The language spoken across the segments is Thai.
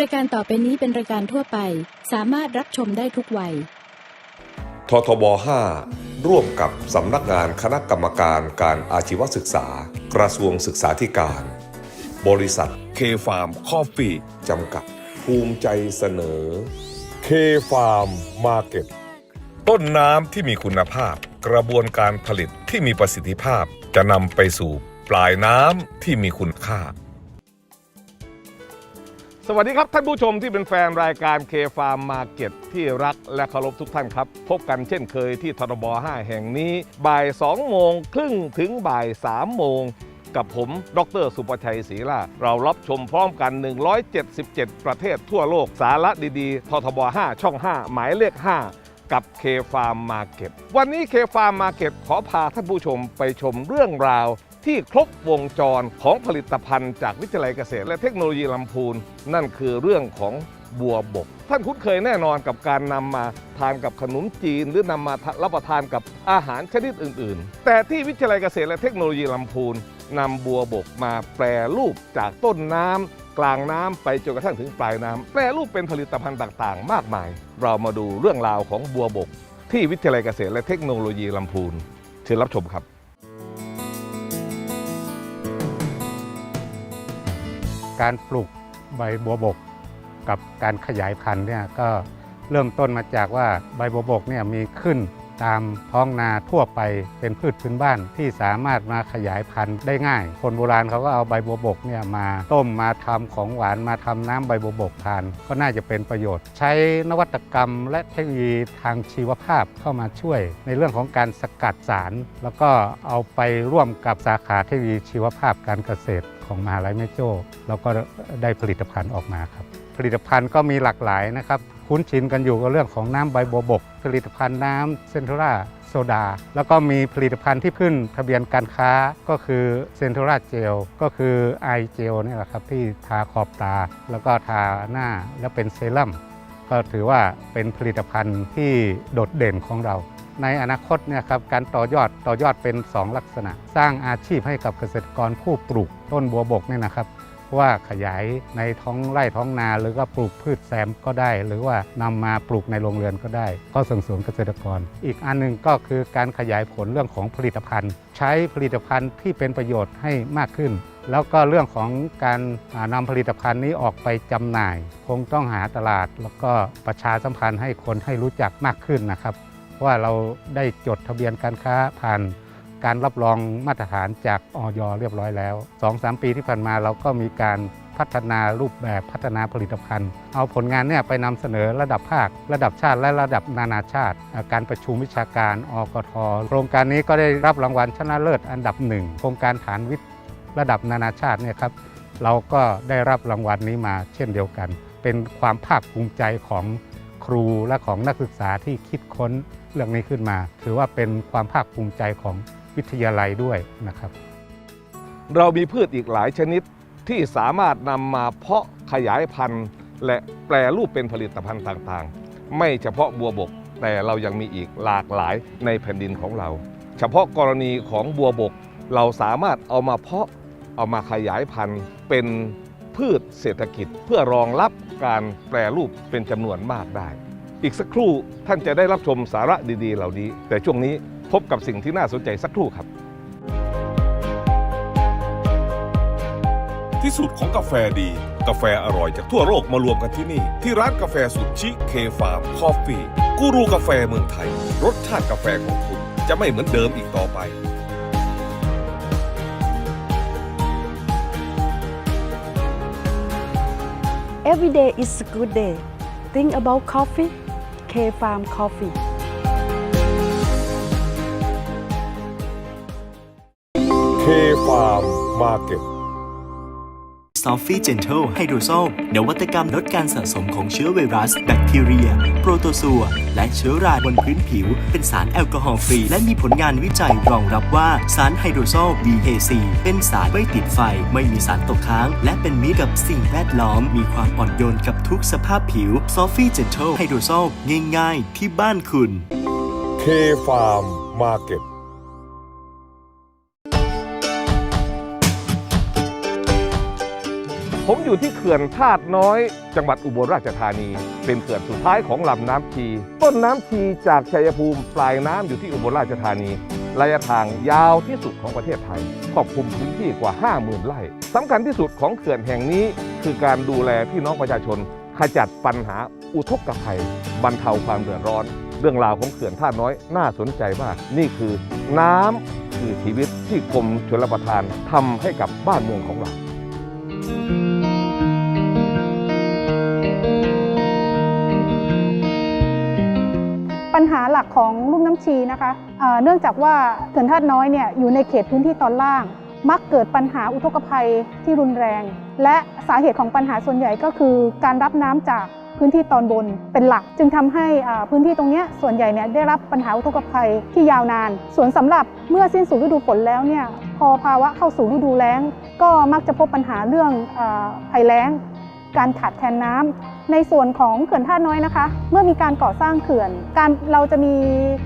รายการต่อไปนี้เป็นรายการทั่วไป สามารถรับชมได้ทุกวัย ททบ 5 ร่วมกับสำนักงานคณะกรรมการการอาชีวศึกษา กระทรวงศึกษาธิการ บริษัทเคฟาร์มคอฟฟี่จำกัด ภูมิใจเสนอเคฟาร์มมาร์เก็ตต้นน้ำที่มีคุณภาพ กระบวนการผลิตที่มีประสิทธิภาพจะนำไปสู่ปลายน้ำที่มีคุณค่า สวัสดีครับท่านผู้ชมที่เป็นแฟนรายการเคฟาร์มมาเก็ตที่รักและเคารพทุกท่านครับ พบกันเช่นเคยที่ทรบ5 แห่งนี้ บ่าย 2 โมงครึ่งถึงบ่าย 3 โมง กับผม ดร สุประชัยศรีล่า เรารับชมพร้อมกัน 177 ประเทศทั่วโลกสาระดีๆททบ5 ช่อง 5 หมายเลข 5 กับเคฟาร์มมาเก็ตวันนี้เคฟาร์มมาเก็ตขอพาท่านผู้ชมไปชมเรื่องราว ที่ครบวงจรของผลิตภัณฑ์จากวิทยาลัยเกษตร และเทคโนโลยีลำพูน นั่นคือเรื่องของบัวบก ท่านคุ้นเคยแน่นอนกับการนำมาทานกับขนมจีน หรือนำมารับประทานกับอาหารชนิดอื่น ๆ แต่ที่วิทยาลัยเกษตรและเทคโนโลยีลำพูนนำบัวบกมาแปรรูปจากต้นน้ำกลางน้ำไปจนกระทั่งถึงปลายน้ำแปรรูปเป็นผลิตภัณฑ์ต่างๆ มากมาย เรามาดูเรื่องราวของบัวบก ที่วิทยาลัยเกษตรและเทคโนโลยีลำพูนเชิญรับชมครับ การปลูกใบบัวบกกับการขยายพันธุ์เนี่ยก็เริ่มต้นมาจากว่าใบบัวบกเนี่ยมีขึ้นตามท้องนาทั่วไปเป็นพืชพื้นบ้านที่สามารถมาขยายพันธุ์ได้ง่าย คนโบราณเขาก็เอาใบบัวบกเนี่ยมาต้มมาทำของหวานมาทำน้ำใบบัวบกทาน ก็น่าจะเป็นประโยชน์ ใช้นวัตกรรมและเทคโนโลยีทางชีวภาพเข้ามาช่วย ในเรื่องของการสกัดสาร แล้วก็เอาไปร่วมกับสาขาเทคโนโลยีชีวภาพการเกษตร ของมหาลัยแม่โจ้แล้วก็ได้ผลิตภัณฑ์ออกมาครับ ผลิตภัณฑ์ก็มีหลากหลายนะครับ คุ้นชินกันอยู่กับเรื่องของน้ำใบบัวบก ผลิตภัณฑ์น้ำเซนทราโซดา แล้วก็มีผลิตภัณฑ์ที่ขึ้นทะเบียนการค้าก็คือเซนทราเจลก็คือไอเจลนี่แหละครับที่ทาขอบตา แล้วก็ทาหน้าแล้วเป็นเซรั่มก็ถือว่าเป็นผลิตภัณฑ์ที่โดดเด่นของเรา ในอนาคตเนี่ยครับการต่อยอดต่อยอดเป็น 2 ลักษณะ สร้างอาชีพให้กับเกษตรกรผู้ปลูกต้นบัวบกเนี่ยนะครับว่าขยายในท้องไร่ท้องนา หรือก็ปลูกพืชแซมก็ได้ หรือว่านำมาปลูกในโรงเรือนก็ได้ ก็ส่งเสริมเกษตรกร อีกอันหนึงก็คือการขยายผลเรื่องของผลิตภัณฑ์ ใช้ผลิตภัณฑ์ที่เป็นประโยชน์ให้มากขึ้น แล้วก็เรื่องของการอ่านำผลิตภัณฑ์นี้ออกไปจำหน่าย คงต้องหาตลาด แล้วก็ประชาสัมพันธ์ให้คนให้รู้จักมากขึ้นนะครับ ว่าเราได้จดทะเบียนการค้าผ่านการรับรองมาตรฐานจากออยเรียบร้อยแล้ว 2-3 ปีที่ผ่านมาเราก็มีการพัฒนารูปแบบพัฒนาผลิตภัณฑ์ เอาผลงานเนี่ยไปนำเสนอระดับภาค ระดับชาติและระดับนานาชาติ การประชุมวิชาการอกทโครงการนี้ก็ได้รับรางวัลชนะเลิศอันดับหนึ่งโครงการฐานวิทย์ระดับนานาชาติเนี่ยครับเราก็ได้รับรางวัลนี้มาเช่นเดียวกัน เป็นความภาคภูมิใจของ ครูและของนักศึกษาที่คิดค้นเรื่องนี้ขึ้นมา ถือว่าเป็นความภาคภูมิใจของวิทยาลัยด้วยนะครับ เรามีพืชอีกหลายชนิดที่สามารถนำมาเพาะขยายพันธุ์ และแปรรูปเป็นผลิตภัณฑ์ต่างๆ ไม่เฉพาะบัวบก แต่เรายังมีอีกหลากหลายในแผ่นดินของเรา เฉพาะกรณีของบัวบก เราสามารถเอามาเพาะเอามาขยายพันธุ์เป็น พืชเศรษฐกิจเพื่อรองรับการแปรรูปเป็นจำนวนมากได้ อีกสักครู่ท่านจะได้รับชมสาระดีๆ เหล่านี้ แต่ช่วงนี้พบกับสิ่งที่น่าสนใจสักครู่ครับ ที่สุดของกาแฟดี กาแฟอร่อยจากทั่วโลกมารวมกันที่นี่ ที่ร้านกาแฟสุดชิเคฟาร์มคอฟฟี่กูรูกาแฟเมืองไทย รสชาติกาแฟของคุณจะไม่เหมือนเดิมอีกต่อไป Every day is a good day. Think about coffee, K Farm Coffee. K Farm Market าร์มมาร์เก็ตซอฟฟี่เจนเทลไฮโดรโซลนวัตกรรมลดการสะสมของเชื้อไวรัส แบคทีเรีย โปรโตซัว และเชื้อราบนพื้นผิว เป็นสารแอลกอฮอล์ฟรี และมีผลงานวิจัยรองรับว่าสารไฮโดรโซล BAC เป็นสารไม่ติดไฟ ไม่มีสารตกค้าง และเป็นมิตรกับสิ่งแวดล้อม มีความอ่อนโยนกับทุกสภาพผิวซอฟฟี่เจนเทลไฮโดรโซลง่ายๆ ที่บ้านคุณเคฟ ผมอยู่ที่เขื่อนธาตุน้อย จังหวัดอุบลราชธานี เป็นเขื่อนสุดท้ายของลำน้ำชี ต้นน้ำชีจากชัยภูมิปลายน้ำอยู่ที่อุบลราชธานีระยะทางยาวที่สุดของประเทศไทยครอบคลุมพื้นที่กว่า 50,000ไร่สำคัญที่สุดของเขื่อนแห่งนี้ คือการดูแลพี่น้องประชาชน ขจัดปัญหาอุทกภัย บรรเทาความเดือดร้อน เรื่องราวของเขื่อนท่าน้อยน่าสนใจมาก นี่คือน้ำคือชีวิตที่กรมชลประทานทำให้กับบ้านเมืองของเรา ของลุ่มน้ำชีนะคะเนื่องจากว่าเขื่อนธาน้อยเนี่ยอยู่ในเขตพื้นที่ตอนล่าง มักเกิดปัญหาอุทกภัยที่รุนแรง และสาเหตุของปัญหาส่วนใหญ่ก็คือการรับน้ำจากพื้นที่ตอนบนเป็นหลัก จึงทำให้พื้นที่ตรงนี้ส่วนใหญ่เนี่ยได้รับปัญหาอุทกภัยที่ยาวนาน ส่วนสำหรับเมื่อสิ้นสุดฤดูฝนแล้วเนี่ยพอภาวะเข้าสู่ฤดูแล้ง ก็มักจะพบปัญหาเรื่องอาภัยแล้ง การขาดแคลนน้ำ ในส่วนของเขื่อนท่าน้อยนะคะ เมื่อมีการก่อสร้างเขื่อน การเราจะมี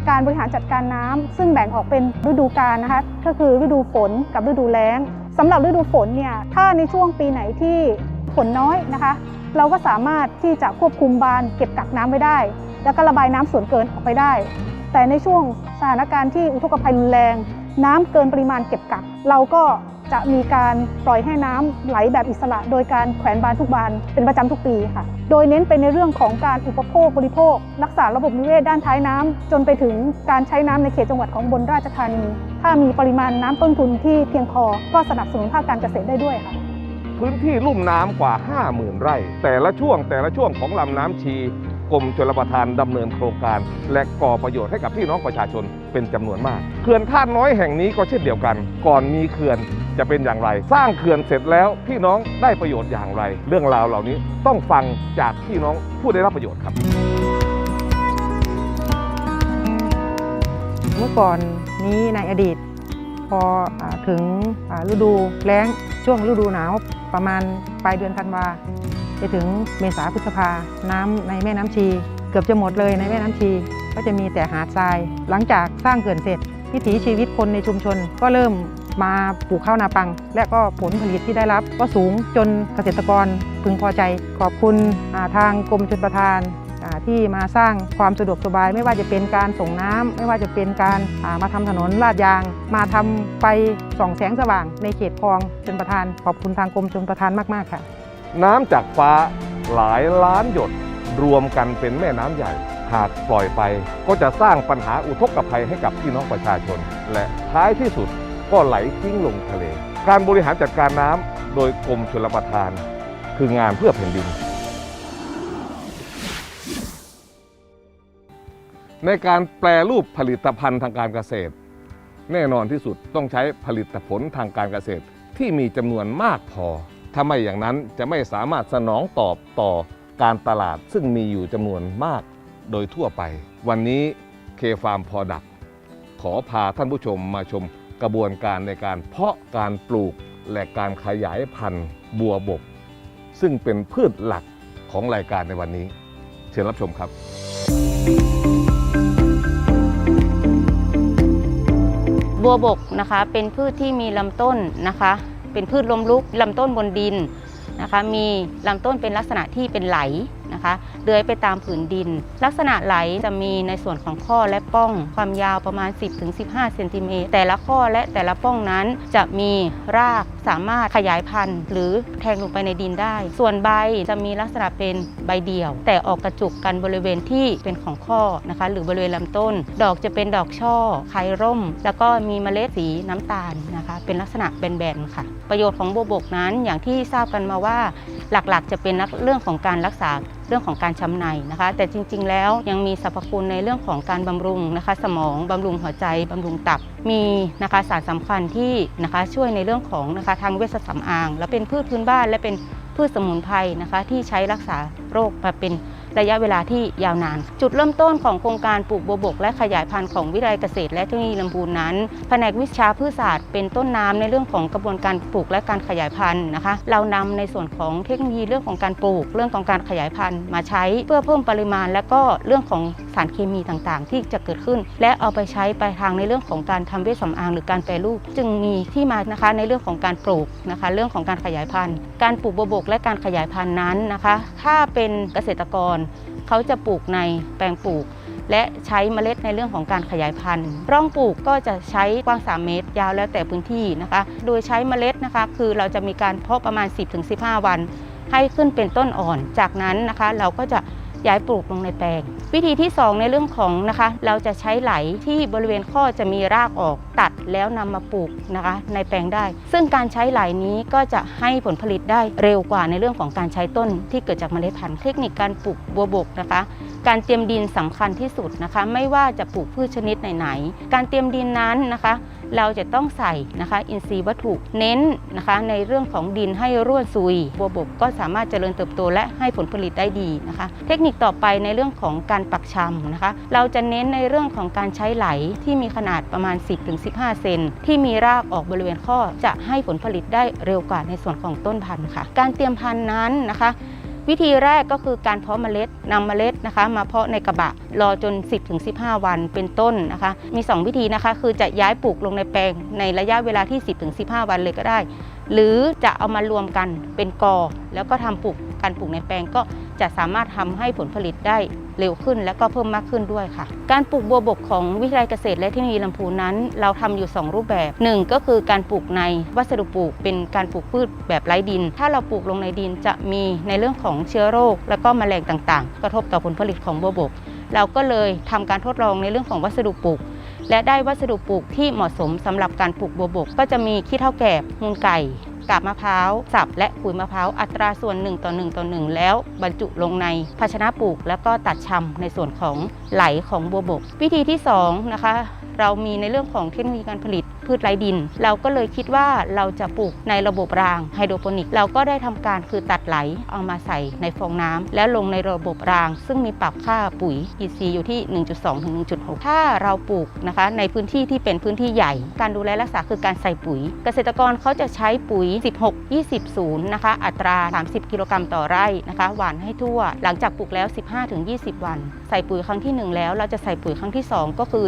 การบริหารจัดการน้ำซึ่งแบ่งออกเป็นฤดูกาลนะคะ ก็คือฤดูฝนกับฤดูแล้งสำหรับฤดูฝนเนี่ยถ้าในช่วงปีไหนที่ฝนน้อยนะคะ เราก็สามารถที่จะควบคุมบานเก็บกักน้ำไว้ได้ แล้วก็ระบายน้ำส่วนเกินออกไปได้ แต่ในช่วงสถานการณ์ที่อุทกภัยรุนแรง น้ำเกินปริมาณเก็บกัก เราก็ จะมีการปล่อยให้น้ำไหลแบบอิสระ โดยการแขวนบานทุกบานเป็นประจำทุกปีค่ะ โดยเน้นไปในเรื่องของการอุปโภคบริโภค รักษาระบบนิเวศด้านท้ายน้ำจนไปถึงการใช้น้ำในเขตจังหวัดของบนราชธานี ถ้ามีปริมาณน้ำต้นทุนที่เพียงพอก็สนับสนุนภาคการเกษตรได้ด้วยค่ะพื้นที่ลุ่มน้ำกว่า 50,000 ไร่ แต่ละช่วงแต่ละช่วงของลำน้ำชี กรมชลประทานดำเนินโครงการ และก่อประโยชน์ให้กับพี่น้องประชาชนเป็นจำนวนมาก เขื่อนท่าน้อยแห่งนี้ก็เช่นเดียวกัน ก่อนมีเขื่อนจะเป็นอย่างไร สร้างเขื่อนเสร็จแล้วพี่น้องได้ประโยชน์อย่างไร เรื่องราวเหล่านี้ต้องฟังจากพี่น้องผู้ได้รับประโยชน์ครับ เมื่อก่อนนี้ในอดีต พออถึงฤดูแล้งช่วงฤดูหนาวประมาณปลายเดือนธันวา ไปถึงเมษาพฤษภาน้ำในแม่น้ำชี เกือบจะหมดเลยในแม่น้ำชี ก็จะมีแต่หาดทราย หลังจากสร้างเขื่อนเสร็จ วิถีชีวิตคนในชุมชน ก็เริ่มมาปลูกข้าวนาปัง และก็ผลผลิตที่ได้รับ ก็สูงจนเกษตรกรพึงพอใจ ขอบคุณาทางกรมชลประทานาที่มาสร้างความสะดวกสบาย ไม่ว่าจะเป็นการส่งน้ำไม่ว่าจะเป็นการามาทำถนนลาดยาง มาทำไฟส่องแสงสว่างในเขตคลองชนประทาน ขอบคุณทางกรมชนประทานมาก ๆ ค่ะ น้ำจากฟ้าหลายล้านหยดรวมกันเป็นแม่น้ำใหญ่ หากปล่อยไปก็จะสร้างปัญหาอุทกภัยให้กับพี่น้องประชาชน และท้ายที่สุดก็ไหลทิ้งลงทะเล การบริหารจัดการน้ำโดยกรมชลประทาน คืองานเพื่อแผ่นดิน ในการแปลรูปผลิตภัณฑ์ทางการเกษตร แน่นอนที่สุดต้องใช้ผลิตผลทางการเกษตรที่มีจำนวนมากพอ ถ้าไม่อย่างนั้นจะไม่สามารถสนองตอบต่อการตลาดซึ่งมีอยู่จำนวนมากโดยทั่วไป วันนี้เคฟาร์มพอดักขอพาท่านผู้ชมมาชมกระบวนการในการเพาะการปลูกและการขยายพันธุ์บัวบก ซึ่งเป็นพืชหลักของรายการในวันนี้ เชิญรับชมครับ บัวบกนะคะเป็นพืชที่มีลำต้นนะคะ เป็นพืชลมลุกลำต้นบนดินนะคะ มีลำต้นเป็นลักษณะที่เป็นไหล นะคะเลื้อยไปตามผืนดิน ลักษณะไหลจะมีในส่วนของข้อและป้อง ความยาวประมาณ 10-15 เซนติเมตรแต่ละข้อและแต่ละป้องนั้นจะมีรากสามารถขยายพันธุ์ หรือแทงลงไปในดินได้ ส่วนใบจะมีลักษณะเป็นใบเดี่ยว แต่ออกกระจุกกันบริเวณที่เป็นของข้อนะคะ หรือบริเวณลำต้น ดอกจะเป็นดอกช่อไข่ร่ม แล้วก็มีเมล็ดสีน้ำตาลนะคะ เป็นลักษณะแบนๆค่ะ ประโยชน์ของบัวบกนั้นอย่างที่ทราบกันมาว่า หลักๆ จะเป็นเรื่องของการรักษาเรื่องของการช้ำในนะคะ แต่จริง ๆ แล้วยังมีสรรพคุณในเรื่องของการบำรุงนะคะ สมองบำรุงหัวใจบำรุงตับ มีนะคะสารสำคัญที่นะคะช่วยในเรื่องของนะคะทางเวชสำอาง และเป็นพืชพื้นบ้านและเป็นพืชสมุนไพรนะคะ ที่ใช้รักษาโรคมาเป็น ระยะเวลาที่ยาวนาน จุดเริ่มต้นของโครงการปลูกบัวบก และขยายพันธุ์ของวิทยาลัยเกษตรและเทคโนโลยีลำพูนนั้น แผนกวิชาพืชศาสตร์เป็นต้นน้ำในเรื่องของกระบวนการปลูกและการขยายพันธุ์นะคะ เรานำในส่วนของเทคโนโลยีเรื่องของการปลูก เรื่องของการขยายพันธุ์มาใช้เพื่อเพิ่มปริมาณ และก็เรื่องของสารเคมีต่างๆ ที่จะเกิดขึ้น และเอาไปใช้ไปทางในเรื่องของการทำเวชสำอางหรือการแปรรูป จึงมีที่มานะคะในเรื่องของการปลูกนะคะ เรื่องของการขยายพันธุ์ การปลูกบัวบกและการขยายพันธุ์นั้นนะคะ ถ้าเป็นเกษตรกรเขาจะปลูกในแปลงปลูก และใช้เมล็ดในเรื่องของการขยายพันธุ์ ร่องปลูกก็จะใช้กว้าง 3 เมตร ยาวแล้วแต่พื้นที่นะคะ โดยใช้เมล็ดนะคะ คือเราจะมีการเพาะประมาณ 10-15 วัน ให้ขึ้นเป็นต้นอ่อน จากนั้นนะคะ เราก็จะ ย้ายปลูกลงในแปลง วิธีที่ 2 ในเรื่องของนะคะ เราจะใช้ไหลที่บริเวณข้อจะมีรากออกตัดแล้วนำมาปลูกนะคะ ในแปลงได้ ซึ่งการใช้ไหลนี้ก็จะให้ผลผลิตได้เร็วกว่าในเรื่องของการใช้ต้นที่เกิดจากเมล็ดพันธุ์เทคนิคการปลูกบัวบกนะคะ การเตรียมดินสำคัญที่สุดนะคะ ไม่ว่าจะปลูกพืชชนิดไหนๆการเตรียมดินนั้นนะคะ เราจะต้องใส่นะคะ อินทรีย์วัตถุเน้นนะคะในเรื่องของดินให้ร่วนซุย บัวบกก็สามารถเจริญเติบโตและให้ผลผลิตได้ดีนะคะ เทคนิคต่อไปในเรื่องของการปักชำนะคะ เราจะเน้นในเรื่องของการใช้ไหลที่มีขนาดประมาณ 10-15 เซนที่มีรากออกบริเวณข้อจะให้ผลผลิตได้เร็วกว่าในส่วนของต้นพันธุ์ค่ะ การเตรียมพันธุ์นั้นนะคะ วิธีแรกก็คือการเพาะเมล็ดนำเมล็ดนะคะ มาเพาะในกระบะรอจน 10-15 วันเป็นต้นนะคะ มี 2 วิธีนะคะ คือจะย้ายปลูกลงในแปลงในระยะเวลาที่ 10-15 วันเลยก็ได้ หรือจะเอามารวมกันเป็นกอ แล้วก็ทำปลูกการปลูกในแปลงก็จะสามารถทำให้ผลผลิตได้ เร็วขึ้นและก็เพิ่มมากขึ้นด้วยค่ะ การปลูกบัวบกของวิทยาลัยเกษตร และเทคโนโลยีลำพูนนั้น เราทำอยู่ 2 รูปแบบหนึ่งก็คือการปลูกในวัสดุปลูกเป็นการปลูกพืชแบบไร้ดิน ถ้าเราปลูกลงในดินจะมีในเรื่องของเชื้อโรค และก็แมลงต่างๆ กระทบต่อผลผลิตของบัวบก เราก็เลยทำการทดลองในเรื่องของวัสดุปลูกและได้วัสดุปลูกที่เหมาะสมสำหรับการปลูกบัวบก ก็จะมีขี้เถ้าแกบมูลไก่ กาบมะพร้าวสับและขุยมะพร้าวอัตราส่วน 1 ต่อ 1 ต่อ 1 แล้วบรรจุลงในภาชนะปลูก แล้วก็ตัดชำในส่วนของไหลของบัวบก วิธีที่2นะคะเรามีในเรื่องของเทคโนโลยีการผลิตพืชไร้ดิน เราก็เลยคิดว่าเราจะปลูกในระบบรางไฮโดรโปนิก เราก็ได้ทำการคือตัดไหลเอามาใส่ในฟองน้ำแล้วลงในระบบราง ซึ่งมีปรับค่าปุ๋ย EC อยู่ที่ 1.2 ถึง 1.6 ถ้าเราปลูกนะคะในพื้นที่ที่เป็นพื้นที่ใหญ่ การดูแลรักษาคือการใส่ปุ๋ย เกษตรกรเขาจะใช้ปุ๋ย 16 20 0นะคะอัตรา 30 กิโลกรัมต่อไร่นะคะหว่านให้ทั่ว หลังจากปลูกแล้ว 15ถึง20 วัน ใส่ปุ๋ยครั้งที่ 1 แล้วเราจะใส่ปุ๋ยครั้งที่ 2 ก็คือ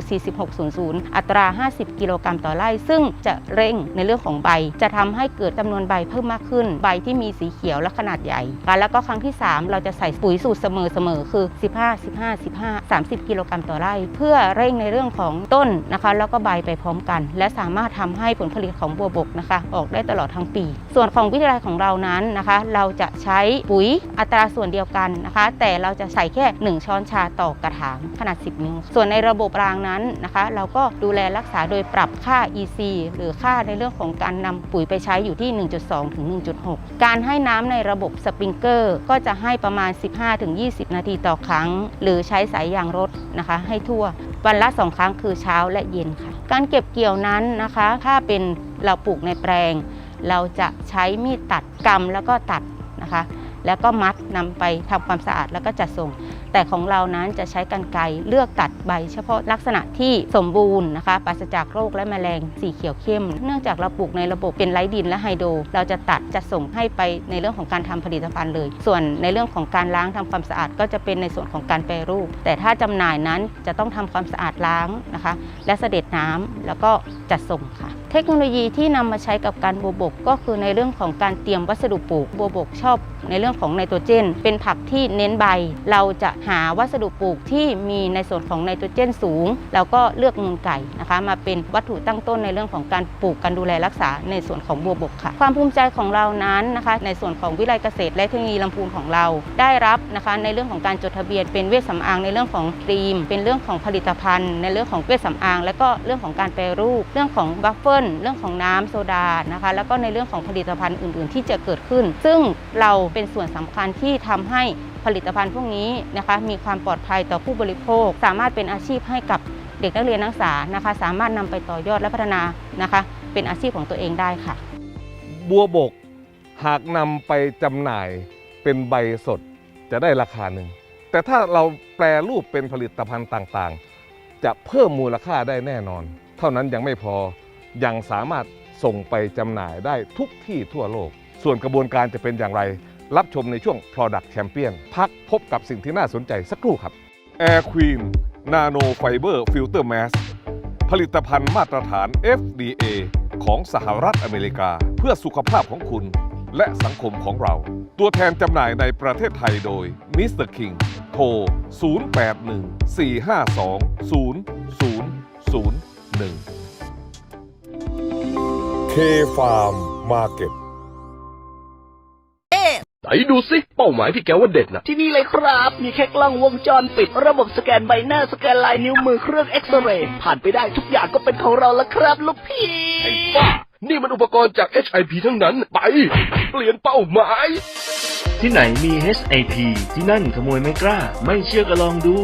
4600 อัตรา 50 กิโลกรัมต่อไร่ซึ่งจะเร่งในเรื่องของใบ จะทำให้เกิดจำนวนใบเพิ่มมากขึ้น ใบที่มีสีเขียวและขนาดใหญ่ แล้วก็ครั้งที่ 3 เราจะใส่ปุ๋ยสูตรเสมอๆคือ 15 15 15 30 กิโลกรัมต่อไร่ เพื่อเร่งในเรื่องของต้นนะคะ แล้วก็ใบไปพร้อมกัน และสามารถทำให้ผลผลิตของบัวบกนะคะ ออกได้ตลอดทั้งปี ส่วนของวิทยาลัยของเรานั้นนะคะ เราจะใช้ปุ๋ยอัตราส่วนเดียวกันนะคะ แต่เราจะใส่แค่ 1 ช้อนชาต่อกระถางขนาด 10 นิ้ว ส่วนในระบบรางนั้นนะคะ เราก็ดูแลรักษาโดยปรับค่า EC หรือค่าในเรื่องของการนำปุ๋ยไปใช้อยู่ที่ 1.2 ถึง 1.6 การให้น้ำในระบบสปริงเกอร์ก็จะให้ประมาณ 15ถึง20 นาทีต่อครั้ง หรือใช้สายยางรถนะคะ ให้ทั่ว วันละ 2 ครั้งคือเช้าและเย็นค่ะ การเก็บเกี่ยวนั้นนะคะ ถ้าเป็นเราปลูกในแปลง เราจะใช้มีดตัดกำแล้วก็ตัดนะคะ แล้วก็มัดนำไปทำความสะอาดแล้วก็จัดส่ง แต่ของเรานั้นจะใช้กรรไกรเลือกตัดใบ เฉพาะลักษณะที่สมบูรณ์นะคะปราศจากโรคและแมลงสีเขียวเข้ม เนื่องจากเราปลูกในระบบเป็นไร้ดินและไฮโดรเราจะตัดจัดส่งให้ไปในเรื่องของการทำผลิตภัณฑ์เลย ส่วนในเรื่องของการล้างทำความสะอาดก็จะเป็นในส่วนของการแปรรูป แต่ถ้าจำหน่ายนั้นจะต้องทำความสะอาดล้างนะคะ และเสด็จน้ำแล้วก็จัดส่งค่ะ เทคโนโลยีที่นำมาใช้กับการบัวบก ก็คือในเรื่องของการเตรียมวัสดุปลูกบัวบกชอบ ในเรื่องของไนโตรเจน เป็นผักที่เน้นใบ เราจะหาวัสดุปลูกที่มีในส่วนของไนโตรเจนสูง แล้วก็เลือกมูลไก่นะคะ มาเป็นวัตถุตั้งต้นในเรื่องของการปลูกการดูแลรักษาในส่วนของบัวบกค่ะ ความภูมิใจของเรานั้นนะคะ ในส่วนของวิไลเกษตรและเทคโนโลยีลำพูนของเรา ได้รับนะคะในเรื่องของการจดทะเบียนเป็นเวชสำอางในเรื่องของครีม เป็นเรื่องของผลิตภัณฑ์ ในเรื่องของเวชสำอาง และก็เรื่องของการแปรรูปเรื่องของบัฟเฟิลเรื่องของน้ำโซดานะคะ แล้วก็ในเรื่องของผลิตภัณฑ์อื่น ๆ ที่จะเกิดขึ้น ซึ่งเราเป็นส่วนสำคัญที่ทำให้ผลิตภัณฑ์พวกนี้นะคะมีความปลอดภัยต่อผู้บริโภค สามารถเป็นอาชีพให้กับเด็กนักเรียนนักศึกษานะคะ สามารถนำไปต่อยอดและพัฒนานะคะ เป็นอาชีพของตัวเองได้ค่ะ บัวบกหากนำไปจำหน่ายเป็นใบสดจะได้ราคาหนึ่ง แต่ถ้าเราแปรรูปเป็นผลิตภัณฑ์ต่างๆ จะเพิ่มมูลค่าได้แน่นอน เท่านั้นยังไม่พอ ยังสามารถส่งไปจำหน่ายได้ทุกที่ทั่วโลก ส่วนกระบวนการจะเป็นอย่างไร รับชมในช่วง Product Champion พักพบกับสิ่งที่น่าสนใจสักครู่ครับ Air Queen Nano Fiber Filter Mask ผลิตภัณฑ์มาตรฐาน FDA ของสหรัฐอเมริกา เพื่อสุขภาพของคุณและสังคมของเรา ตัวแทนจำหน่ายในประเทศไทยโดย Mr. King โทร 0814520001 K Farm Market ไหนดูสิเป้าหมายที่แกว่าเด็ดนะที่นี่เลยครับ มีแค่กล้องวงจรปิด ระบบสแกนใบหน้าสแกนลายนิ้วมือเครื่องเอ็กซเรย์ผ่านไปได้ทุกอย่างก็เป็นของเราแล้วครับลูกพี่ ไอ้บ้านี่มันอุปกรณ์จาก HIP ทั้งนั้น ไป เปลี่ยนเป้าหมาย ที่ไหนมี HIP ที่นั่นขโมยไม่กล้า ไม่เชื่อก็ลองดู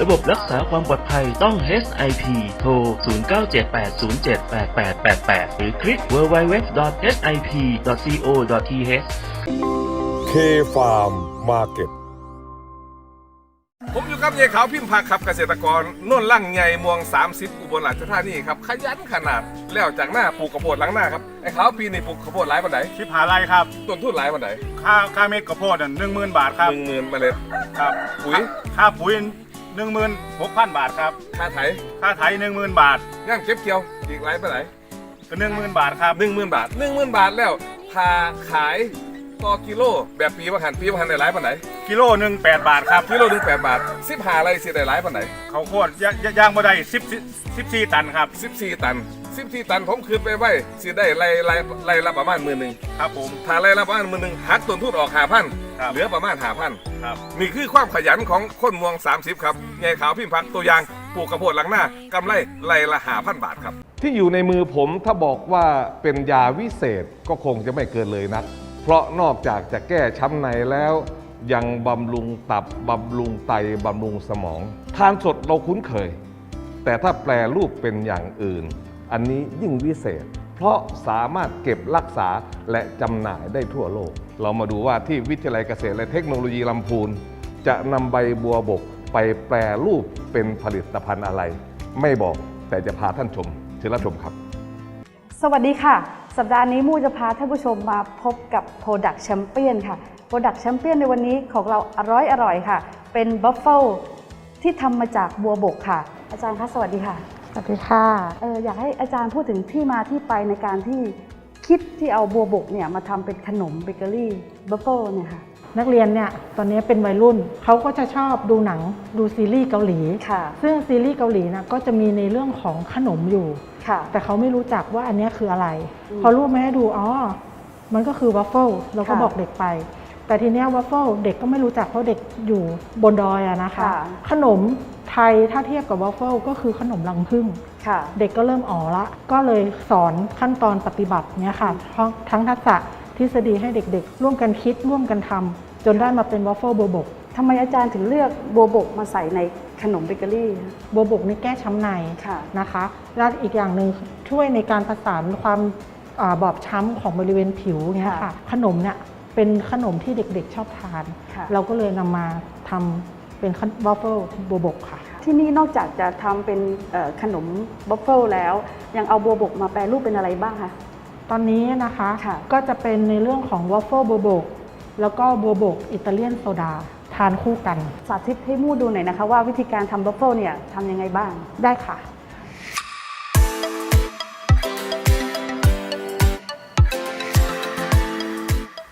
ระบบรักษาความปลอดภัยต้อง HIP โทร 0978078888 หรือคลิก www.hip.co.th K Farm Market ผมอยู่กับยายขาวพิมพ์ผักครับเกษตรกรโน่นลั่งใหญ่มวง 30 อุบลราชธานีครับขยันขนาดแล้วจากหน้าปลูกข้าวโพดหลังหน้าครับไอ้ขาวปีนี้ปลูกข้าวโพดหลายปันไหนชิบหาไรครับ ต้นทุนหลายปันไหนค่าค่าเม็ดข้าวโพดหนึ่งหมื่นบาทครับหนึ่งหมื่นเมล็ดครับปุ๋ยค่าปุ๋ยหนึ่งหมื่นหกพันบาทครับ ค่าไถค่าไถหนึ่งหมื่นบาทย่างเก็บเกี่ยวอีกหลายปันไหนก็หนึ่งหมื่นบาทครับหนึ่งหมื่นบาทหนึ่งหมื่นบาทแล้วพาขาย ต่อกิโลแบบปีประหันปีประหันได้หลายปันไหนกิโลหนึ่งแปดบาทครับกิโลหนึ่งแปดบาทสิบหาอะไรสิได้หลายปันไหนข้าวโพดย่างย่างมาได้สิบสิบสี่ตันครับสิบสี่ตันสิบสี่ตันผมคืนไปไว้สิได้ไล่ไล่ไล่ละประมาณหมื่นหนึ่งครับผมถ้าไล่ละประมาณหมื่นหนึ่งหักต้นทุนออกหาพันครับเหลือประมาณหาพันครับนี่คือความขยันของคนเมวง30ครับไงขาวพิมพ์พักตัวอย่างปลูกกระโพดหลังหน้ากำไรไล่ละหาพันบาทครับ ที่อยู่ในมือผมถ้าบอกว่าเป็นยาวิเศษก็คงจะไม่เกินเลยนัก เพราะนอกจากจะแก้ช้ำในแล้ว ยังบำรุงตับบำรุงไตบำรุงสมอง ทานสดเราคุ้นเคย แต่ถ้าแปลรูปเป็นอย่างอื่น อันนี้ยิ่งวิเศษ เพราะสามารถเก็บรักษาและจำหน่ายได้ทั่วโลก เรามาดูว่าที่วิทยาลัยเกษตรและเทคโนโลยีลำพูน จะนำใบบัวบกไปแปรรูปเป็นผลิตภัณฑ์อะไร ไม่บอกแต่จะพาท่านชมเชิญรับชมครับ สวัสดีค่ะ สัปดาห์นี้มู่จะพาท่านผู้ชมมาพบกับ Product Champion ค่ะ Product Champion ในวันนี้ของเราอร่อยอร่อยค่ะ เป็นบัฟเฟิลที่ทำมาจากบัวบกค่ะ อาจารย์คะสวัสดีค่ะ สวัสดีค่ะเอออยากให้อาจารย์พูดถึงที่มาที่ไปในการที่คิดที่เอาบัวบกเนี่ยมาทำเป็นขนมเบเกอรี่บัฟเฟิลเนี่ยค่ะ นักเรียนเนี่ยตอนนี้เป็นวัยรุ่นเขาก็จะชอบดูหนังดูซีรีส์เกาหลี ค่ะ ซึ่งซีรีส์เกาหลีนะก็จะมีในเรื่องของขนมอยู่ ค่ะ แต่เขาไม่รู้จักว่าอันเนี้ยคืออะไร อืมพอรูปมาให้ดูอ๋อมันก็คือวัฟเฟิลเราก็ค่ะบอกเด็กไป แต่ทีเนี้ยวัฟเฟิลเด็กก็ไม่รู้จักเพราะเด็กอยู่บนดอยอะนะคะ ค่ะ ขนมไทยถ้าเทียบกับวัฟเฟิลก็คือขนมรังผึ้ง ค่ะ เด็กก็เริ่มอ๋อละ ก็เลยสอนขั้นตอนปฏิบัติเนี้ยค่ะทั้งทั้งทักษะทฤษฎีให้เด็กๆ ร่วมกันคิดร่วมกันทำ จนได้มาเป็นวัฟเฟิลโบบกทำไมอาจารย์ถึงเลือกบัวบกมาใส่ในขนมเบเกอรี่โบบกนี่แก้ช้ำในค่ะ นะคะ และอีกอย่างหนึ่งช่วยในการประสานความอาบอบช้ำของบริเวณผิวเนี้ยค่ะ ค่ะขนมเนี่ยเป็นขนมที่เด็กๆชอบทาน ค่ะ เราก็เลยนำมาทำเป็นวัฟเฟิลโบบกค่ะ ที่นี่นอกจากจะทำเป็นเอ่อขนมบัฟเฟิลแล้ว ยังเอาบัวบกมาแปรรูปเป็นอะไรบ้างคะ ตอนนี้นะคะค่ะ ก็จะเป็นในเรื่องของวัฟเฟิลโบบก แล้วก็บัวบกอิตาเลียนโซดา ทานคู่กัน สาธิตให้มู่ดูหน่อยนะคะว่าวิธีการทำบัฟเฟิลเนี่ยทำยังไงบ้าง ได้ค่ะ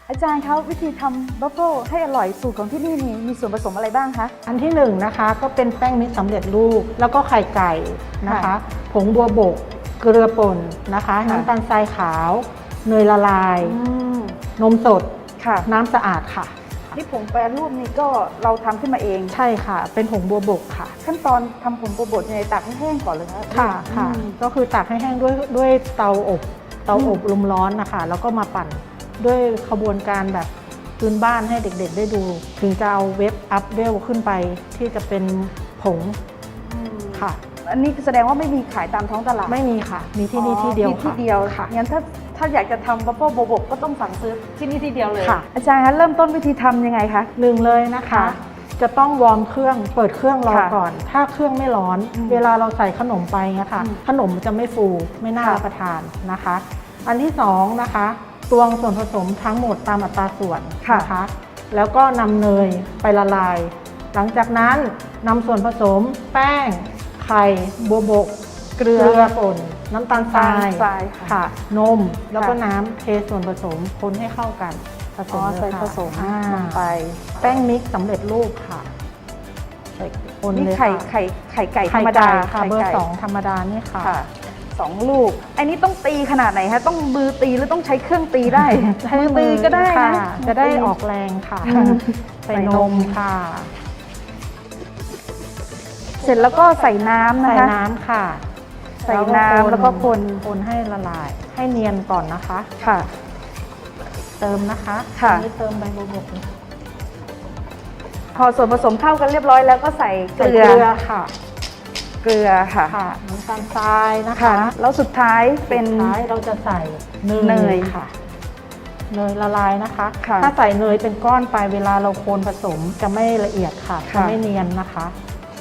อาจารย์คะวิธีทำบัฟเฟิลให้อร่อยสูตรของที่นี่นี่มีส่วนผสมอะไรบ้างคะ อันที่หนึ่งนะคะก็เป็นแป้งมิตรสำเร็จรูป แล้วก็ไข่ไก่นะคะ ค่ะผงบัวบก เกลือป่นนะคะ ค่ะ น้ำตาลทรายขาว เนยละลายมนมสด ค่ะ น้ำสะอาดค่ะนี่ผงแปรรูปนี่ก็เราทำขึ้นมาเอง ใช่ค่ะ เป็นผงบัวบกค่ะ ขั้นตอนทำผงบัวบดยังไงตากให้แห้งก่อนเลยคะค่ะค่ะ อืม ก็คือตากให้แห้งด้วยด้วยเตาอบ เตาอบลมร้อนนะคะ แล้วก็มาปั่นด้วยขบวนการแบบพื้นบ้านให้เด็กๆ ได้ดู ถึงจะเอาเว็บอัพเวลขึ้นไปที่จะเป็นผงอืมค่ะ อันนี้แสดงว่าไม่มีขายตามท้องตลาดไม่มีค่ะ มีที่นี่ที่เดียวมีที่ค่ะเดียวค่ะงั้นถ้า ถ้าอยากจะทำบัฟเฟิลโบบกก็ต้องสั่งซื้อที่นี่ที่เดียวเลยค่ะ อาจารย์คะเริ่มต้นวิธีทำยังไงคะหนึ่งเลยนะคะค่ะจะต้องวอร์มเครื่องเปิดเครื่องรอค่ะก่อน ถ้าเครื่องไม่ร้อนอืมเวลาเราใส่ขนมไปเงี้ยค่ะอืมขนมจะไม่ฟูไม่น่าค่ะรับประทานนะคะ อันที่สองนะคะตวงส่วนผสมทั้งหมดตามอัตราส่วนนะคะแล้วก็นำเนยไปละลาย หลังจากนั้นนำส่วนผสม แป้ง ไข่บัวบก เกลือป่น น้ำตาลทรายน้ำตาลทรายค่ะค่ะ นมแล้วก็ค่ะน้ำเทส่วนผสมคนให้เข้ากัน ผสอ๋มอเลยใส่ค่ะผสมอ่าลงไปแป้งมิกซ์สำเร็จรูปค่ะใส่คนนี่เลยไข่ค่ะไข่ไข่ไก่ธรไข่รมดาไก่ค่ะไข่เบอร์ไก่สองธรรมดานี่ค่ะ ค่ะสองลูก อันนี้ต้องตีขนาดไหนคะต้องมือตีหรือต้องใช้เครื่องตีได้ ใช้มือตีก็ได้ค่ะนะจะได้มืตีออกแรงค่ะ อืมใส่ใส่นนม มค่ะ เสร็จแล้วก็ใส่น้ำนะใส่คะ น้ำค่ะ ใส่น้ำแล้วก็คนคนให้ละลาย ให้เนียนก่อนนะคะค่ะ เติมนะคะค่ะอันนี้เติมใบบัวบกนะคะพอส่วนผสมเข้ากันเรียบร้อยแล้วก็ใส่เกใส่ลืเกอลือค่ะ เกลือค่ะค่ะน้ำตาลทรายนะคะค่ะแล้วสุดท้ายเป็นสุดท้ายเราจะใส่เนเนยยค่ะเนยละลายนะคะค่ะถ้าใส่เนยเป็นก้อนไปเวลาเราคนผสมจะไม่ละเอียดค่ะค่ะจะไม่เนียนนะคะ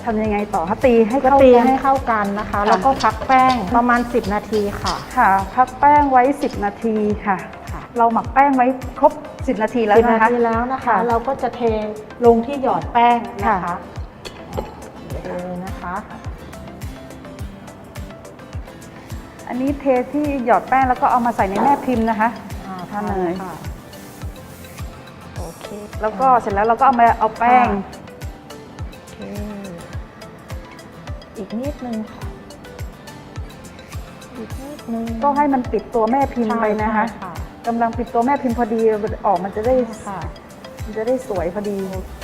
ทำยังไงต่อคะตีให้ก็เข้าตีกัน ให้เข้ากันนะคะ ค่ะ แล้วก็พักแป้งประมาณ 10 นาทีค่ะ ค่ะ พักแป้งไว้ 10 นาทีค่ะ ค่ะ เราหมักแป้งไว้ครบ 10 นาทีแล้ว10นะนาคะ ทีแล้วนะคะ ค่ะเราก็จะเทลงที่หยอดแป้งนะคะค่ะเลยนะคะ อันนี้เทที่หยอดแป้งแล้วก็เอามาใส่ในแม่พิมพ์นะคะ อ่าทานเลย ค่ะ โอเค แล้วก็เสร็จแล้วเราก็เอามาเอาแป้งโอีกนิดนึงค่ะ อีกนิดนึงก็ให้มันปิดตัวแม่พิมพ์ไปนะคะใช่ค่ะกำลังปิดตัวแม่พิมพ์พอดีออกมันจะได้ค่ะ มันจะได้สวยพอดี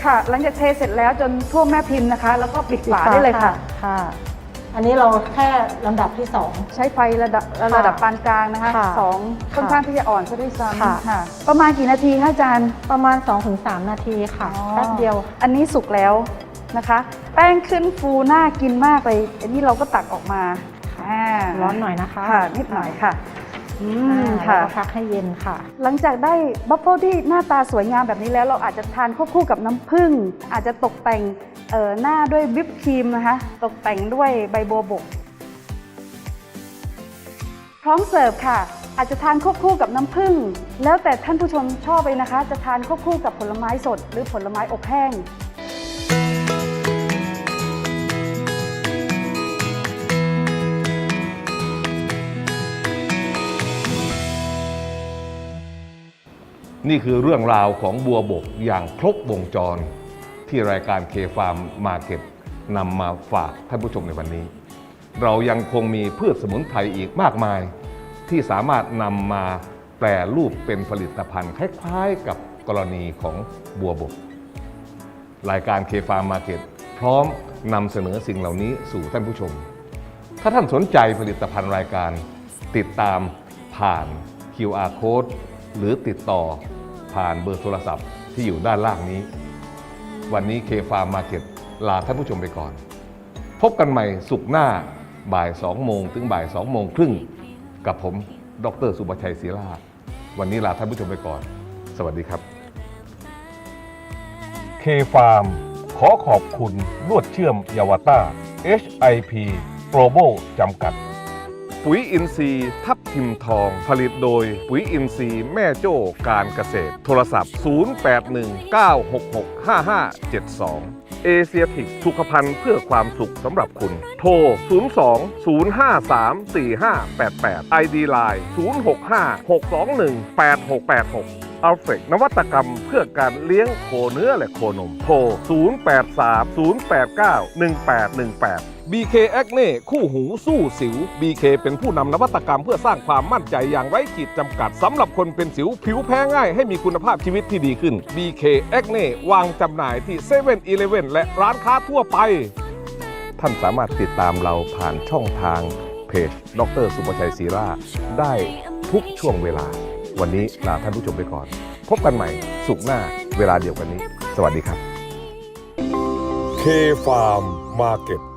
ค่ะ หลังจากเทเสร็จแล้วจนทั่วแม่พิมพ์นะคะ แล้วก็ปิดฝาได้เลยค่ะ ค่ะ อันนี้เราแค่ลำดับที่สอง ใช้ไฟระดับระดับปานกลางนะคะค่ะสองค่ะค่อนข้างที่จะอ่อนซะด้วยค่ะซ้ำค่ะประมาณกี่นาทีคะอาจารย์ประมาณ 2-3 นาทีค่ะอ๋อแป๊บเดียว อันนี้สุกแล้วนะคะแป้งขึ้นฟูน่ากินมากเลย อันนี้เราก็ตักออกมาอ่าร้อนหน่อยนะคะค่ะนิดหน่อยค่ะอือ่ามค่ะแล้วก็พักให้เย็นค่ะ หลังจากได้บัฟเฟิลที่หน้าตาสวยงามแบบนี้แล้วเราอาจจะทานควบคู่กับน้ำผึ้งอาจจะตกแต่งเอ่อหน้าด้วยวิปครีมนะคะ ตกแต่งด้วยใบบัวบก พร้อมเสิร์ฟค่ะ อาจจะทานควบคู่กับน้ำผึ้งแล้วแต่ท่านผู้ชมชอบเลยนะคะ จะทานควบคู่กับผลไม้สด หรือผลไม้อบแห้ง นี่คือเรื่องราวของบัวบกอย่างครบวงจร ที่รายการเคฟาร์มมาเก็ตนำมาฝากท่านผู้ชมในวันนี้ เรายังคงมีพืชสมุนไพรอีกมากมาย ที่สามารถนำมาแปรรูปเป็นผลิตภัณฑ์คล้ายๆ กับกรณีของบัวบก รายการเคฟาร์มมาเก็ตพร้อมนำเสนอสิ่งเหล่านี้สู่ท่านผู้ชม ถ้าท่านสนใจผลิตภัณฑ์รายการ ติดตามผ่าน QR code หรือติดต่อ ผ่านเบอร์โทรศัพท์ที่อยู่ด้านล่างนี้ วันนี้เคฟาร์มมาเก็ตลาท่านผู้ชมไปก่อน พบกันใหม่สุขหน้าบ่าย2โมงถึงบ่าย2โมงครึ่ง กับผม ดรสุบชัยศรีลาวันนี้ลาท่านผู้ชมไปก่อน สวัสดีครับ เคฟาร์มขอขอบคุณลวดเชื่อมยาวต้า HIP Global จำกัด ปุ๋ยอินทรีย์ทับทิมทอง ผลิตโดยปุ๋ยอินทรีย์แม่โจ้การเกษตร โทรศัพท์ 0819665572 เอเชียทิกสุขภัณฑ์เพื่อความสุขสำหรับคุณ โทร 02-053-4588 ID Line 0656218686อัลเฟกนวัตกรรมเพื่อการเลี้ยงโคเนื้อและโคนม โทร 083 089 1818 BK Acne คู่หูสู้สิว BK เป็นผู้นำนวัตกรรมเพื่อสร้างความมั่นใจอย่างไร้ขีดจำกัดสำหรับคนเป็นสิวผิวแพ้ง่ายให้มีคุณภาพชีวิตที่ดีขึ้น BK Acne วางจำหน่ายที่7 e เ e ่ e อและร้านค้าทั่วไป ท่านสามารถติดตามเราผ่านช่องทางเพจ ดรสุประชัยศรีราได้ทุกช่วงเวลา วันนี้ลาท่านผู้ชมไปก่อน พบกันใหม่สุขหน้าเวลาเดียวกันนี้ สวัสดีครับ K Farm Market